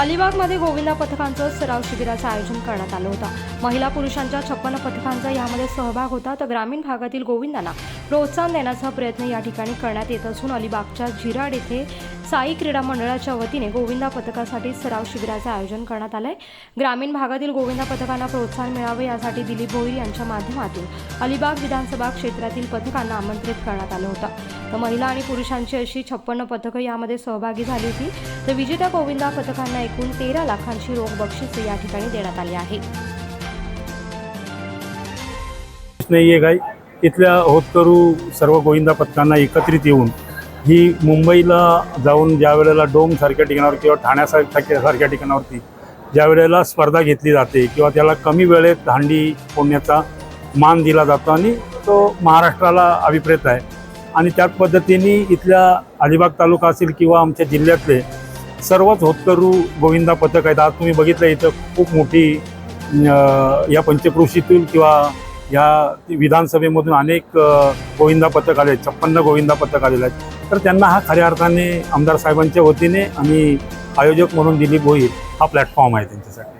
अलिबागमध्ये गोविंदा पथकांचं सराव शिबिराचं आयोजन करण्यात आलं होतं. महिला पुरुषांच्या छप्पन्न पथकांचा यामध्ये सहभाग होता. तर ग्रामीण भागातील गोविंदांना प्रोत्साहन देण्याचा प्रयत्न या ठिकाणी करण्यात येत असून अलिबागच्या झिराड येथे साई क्रीडा मंडळाच्या वतीने गोविंदा पथकासाठी सराव शिबिराचं आयोजन करण्यात आलंय. ग्रामीण भागातील गोविंदा पथकांना प्रोत्साहन मिळावे यासाठी दिलीप भोईर यांच्या माध्यमातून अलिबाग विधानसभा क्षेत्रातील पथकांना आमंत्रित करण्यात आलं होतं. तर महिला आणि पुरुषांची अशी छप्पन्न पथकं यामध्ये सहभागी झाली होती. तर विजेत्या गोविंदा पथकांना एकूण तेरा लाखांची रोख बक्षिसे या ठिकाणी देण्यात आली आहे. नाही आहे काही. इथल्या होतकरू सर्व गोविंदा पथकांना एकत्रित येऊन ही मुंबईला जाऊन ज्या वेळेला डोमसारख्या ठिकाणावर किंवा ठाण्यासारख्या सारख्या ठिकाणावरती ज्या वेळेला स्पर्धा घेतली जाते किंवा त्याला कमी वेळेत हांडी फोडण्याचा मान दिला जातो आणि तो महाराष्ट्राला अभिप्रेत आहे. आणि त्याच पद्धतीने इथल्या अलिबाग तालुका असेल किंवा आमच्या जिल्ह्यातले सर्वच होतकरू गोविंदा पथक आहेत. आज तुम्ही बघितलं इथं खूप मोठी या पंचक्रोशीतून किंवा या विधानसभेमधून अनेक गोविंदा पथक आले आहेत छप्पन्न गोविंदा पथक आलेले आहेत. तर त्यांना हा खऱ्या अर्थाने आमदार साहेबांच्या वतीने आणि आयोजक म्हणून दिलीप भोईर हा प्लॅटफॉर्म आहे त्यांच्यासाठी.